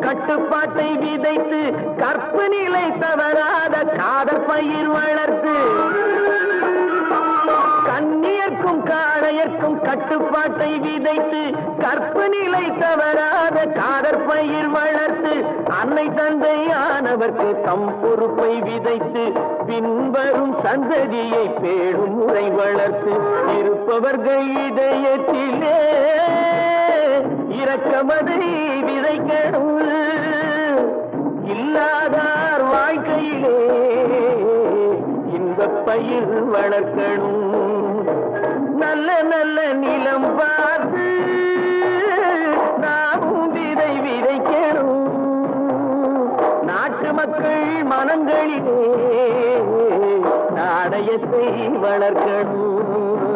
கட்டுப்பாட்டை விதைத்து கற்பு நிலை தவறாத காதல் பயிர் வளர்த்து கண்ணியர்க்கும் காளையர்க்கும் கட்டுப்பாட்டை விதைத்து கற்பு நிலை தவறாத காதற்பயிர் வளர்த்து அன்னை தந்தையானவர்க்கு தம் பொறுப்பை விதைத்து பின்வரும் சந்ததியை பேடும் முறை வளர்த்து இருப்பவர்கள் இதயத்திலே. நமதை விதைக்கணும் இல்லாதார் வாழ்க்கையிலே இந்த பயிர் வளர்க்கணும். நல்ல நல்ல நிலம் பார்த்து நாமும் விதை விதைக்கணும். நாட்டு மக்கள் மனங்களிலே நாணயத்தை வளர்க்கணும்.